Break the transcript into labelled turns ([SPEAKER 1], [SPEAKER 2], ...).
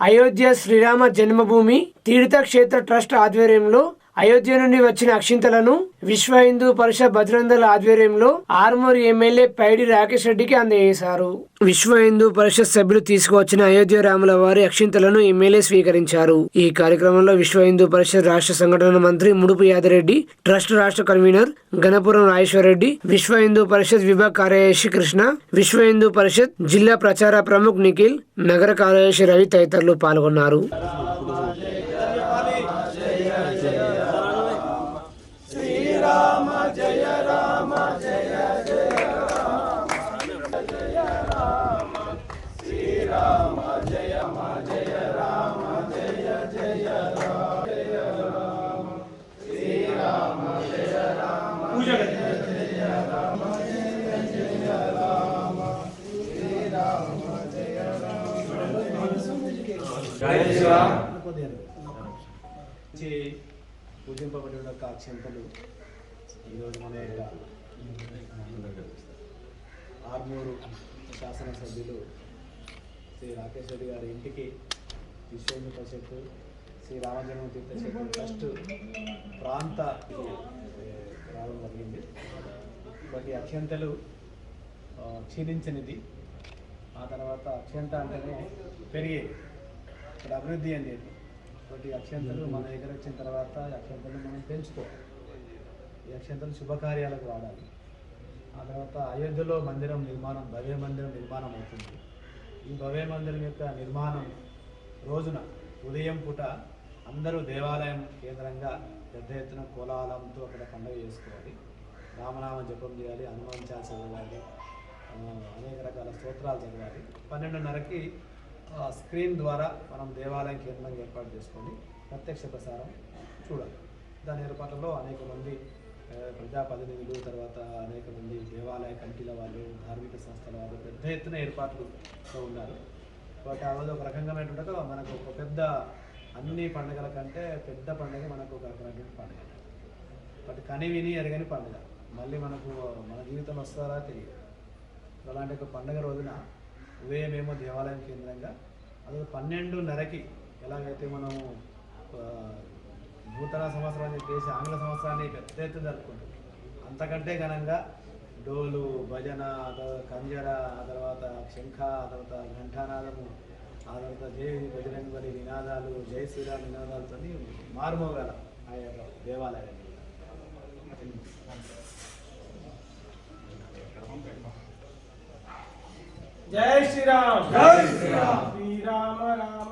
[SPEAKER 1] Ayodhya Srirama Janmabhoomi Teerthkshetra trust ఆధ్వర్యంలో అయోధ్య నుండి వచ్చిన అక్షింతలను విశ్వ హిందూ పరిషత్ భద్రందల ఆధ్వర్యంలో ఆర్మూర్ ఎమ్మెల్యే పైడి రాకేష్ రెడ్డికి అందజేశారు. విశ్వ హిందూ పరిషత్ సభ్యులు తీసుకువచ్చిన అయోధ్య రాముల వారి అక్షింతలను ఎమ్మెల్యే స్వీకరించారు. ఈ కార్యక్రమంలో విశ్వ హిందూ పరిషత్ రాష్ట్ర సంఘటన మంత్రి ముడుపు యాదిరెడ్డి ట్రస్ట్ రాష్ట్ర కన్వీనర్ గణపురం రాజేశ్వరరెడ్డి విశ్వ హిందూ పరిషత్ విభాగ కార్యదర్శి కృష్ణ విశ్వ హిందూ పరిషత్ జిల్లా ప్రచార ప్రముఖ్ నిఖిల్ నగర కార్యదర్శి రవి తదితరులు పాల్గొన్నారు.
[SPEAKER 2] నుంచి పూజింపబడిన యొక్క అక్షంతలు ఈరోజు మన యొక్క ఆర్మూరు శాసనసభ్యులు శ్రీ రాకేష్ రెడ్డి గారి ఇంటికి విశ్వ హిందూ పరిషత్ శ్రీ రామజన్మ తీర్థక్షేత్ర ట్రస్ట్ ప్రాంత జరిగింది. వాటి అక్షంతలు ఆ, క్షీణించనిది ఆ తర్వాత అక్షంత అంటేనే పెరిగేది. ఇక్కడ అభివృద్ధి అని చెప్పి. ఒకటి అక్షంతలు మన దగ్గర వచ్చిన తర్వాత అక్షంతలు మనం పెంచుకోవాలి. ఈ అక్షంతలు శుభకార్యాలకు వాడాలి. ఆ తర్వాత అయోధ్యలో మందిరం నిర్మాణం భవ్య మందిరం నిర్మాణం అవుతుంది. ఈ భవ్య మందిరం యొక్క నిర్మాణం రోజున ఉదయం పూట అందరూ దేవాలయం కేంద్రంగా పెద్ద ఎత్తున కోలాహలంతో అక్కడ పండుగ చేసుకోవాలి. రామనామ జపం చేయాలి హనుమాన్ చాలీస చదవాలి అనేక రకాల స్తోత్రాలు చదవాలి. పన్నెండున్నరకి స్క్రీన్ ద్వారా మనం దేవాలయం కేంద్రంగా ఏర్పాటు చేసుకొని ప్రత్యక్ష ప్రసారం చూడాలి. దాని ఏర్పాట్లలో అనేక మంది ప్రజాప్రతినిధులు తర్వాత అనేక మంది దేవాలయ కమిటీల వాళ్ళు ధార్మిక సంస్థల వాళ్ళు పెద్ద ఎత్తున ఏర్పాట్లు ఉన్నారు. కాబట్టి ఆ రోజు ఒక రకంగా మనకు ఒక పెద్ద అన్ని పండుగల కంటే పెద్ద పండుగ మనకు ఒక రకమైనటువంటి పండుగ. బట్ కని విని ఎరగని పండుగ. మళ్ళీ మనకు మన జీవితం వస్తారా తెలియదు. అలాంటి ఒక పండుగ రోజున ఉదయమేమో దేవాలయం కేంద్రంగా అది పన్నెండున్నరకి ఎలాగైతే మనము నూతన సంవత్సరాన్ని చేసి ఆంగ్ల సంవత్సరాన్ని పెద్ద ఎత్తున జరుపుకుంటాం. అంతకంటే ఘనంగా డోలు భజన కంజర ఆ తర్వాత శంఖ ఆ తర్వాత ఘంటానాదము ఆ తర్వాత జై బజరంగ బలి నినాదాలు జై శ్రీరామ్ నినాదాలతో మారుమోగాల ఆ యొక్క దేవాలయాన్ని.
[SPEAKER 3] జై శ్రీరామ్. జై శ్రీరామ్. శ్రీరామ రామ